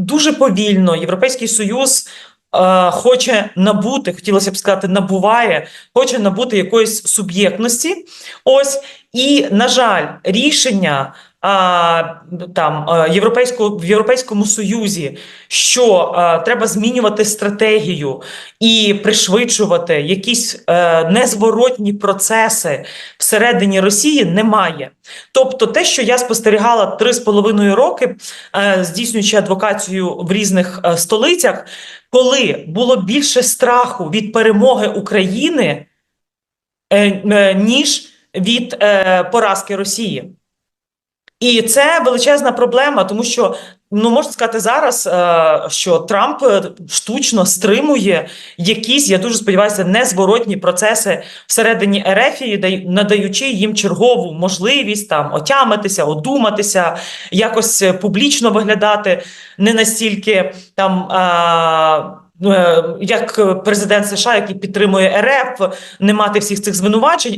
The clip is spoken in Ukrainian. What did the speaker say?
дуже повільно Європейський Союз е, хоче набути, хотілося б сказати, набуває, хоче набути якоїсь суб'єктності. Ось і, на жаль, рішення. А, там е, європейського в Європейському Союзі, що е, треба змінювати стратегію і пришвидшувати якісь е, незворотні процеси всередині Росії, немає. Тобто, те, що я спостерігала три з половиною роки, здійснюючи адвокацію в різних столицях, коли було більше страху від перемоги України, ніж від е, поразки Росії. І це величезна проблема, тому що ну можна сказати зараз, е, що Трамп е, штучно стримує якісь, я дуже сподіваюся, незворотні процеси всередині Ерефії, надаючи їм чергову можливість там отямитися, одуматися, якось е, публічно виглядати не настільки там. е, е, Як президент США, який підтримує РФ, не мати всіх цих звинувачень,